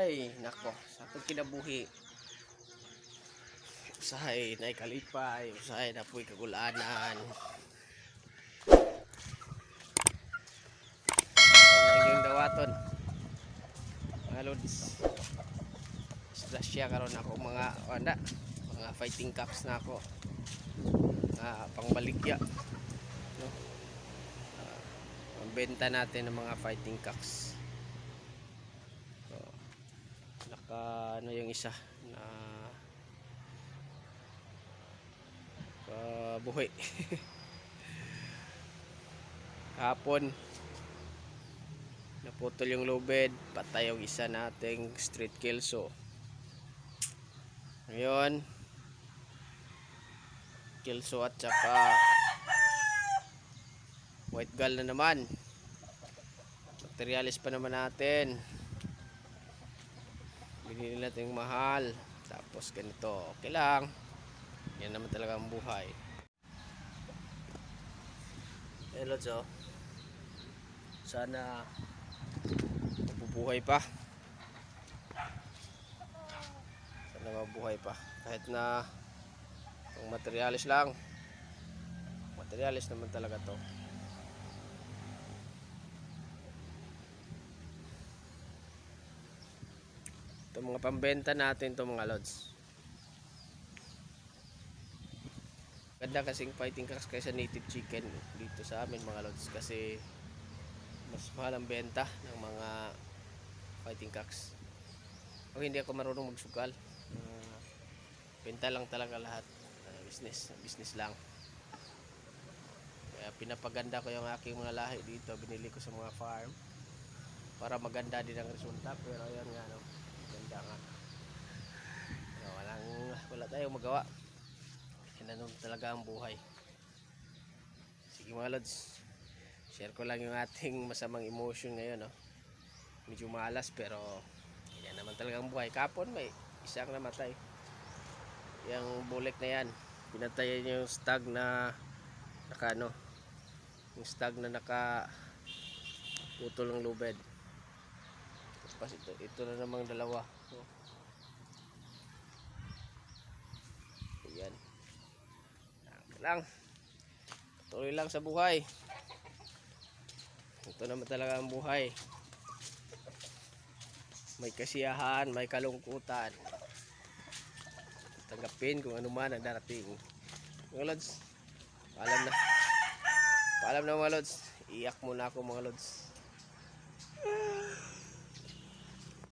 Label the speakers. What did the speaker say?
Speaker 1: Ay, nako, sa itong kinabuhi. Usahay na kalipay, usahay na po'y kagulanan. Ang dawaton. Mga lods. Isla siya karon ako mga, wala, mga fighting caps na ako. Mga pangbaligya. No? Ang benta natin ng mga fighting cocks. Naka ano yung isa na uh. Hapon naputol yung lubid, patay yung isa nating street kelso. Ngayon, kelso at saka white gull na naman materialis pa naman natin binili natin yung mahal. Tapos ganito. Okay lang. Yan naman talaga ang buhay. Hello so sana mabubuhay pa. Sana mabuhay pa. Kahit na ang materialis lang. Materialis naman talaga to Ito mga pambenta natin to mga lods. Ganda kasing fighting cocks kaysa native chicken dito sa amin mga lods kasi mas mahal ang benta ng mga fighting cocks. Pag hindi ako marunong magsugal, ah, benta lang talaga lahat. Ah, business, business lang. Kaya pinapaganda ko yung aking mga lahi dito, binili ko sa mga farm para maganda din ang resulta pero ayan nga no ganda nga. Kaya walang wala tayong magawa. Nun talaga ang buhay. Sige mga lods share ko lang yung ating masamang emotion ngayon no? Medyo malas pero yan naman talaga ang buhay. Kapon may isang namatay. Yung bulik na yan pinatayan niya yung stag na naka ano yung stag na naka putol ng lubed tapos ito, ito na namang dalawa. So, ayan. Yan lang. Tuloy lang sa buhay. Ito naman talaga ang buhay. May kasiyahan, may kalungkutan. Tanggapin kung ano man ang darating. Mga lods, paalam na. Paalam na mga lods. Iyak muna ako mga lods.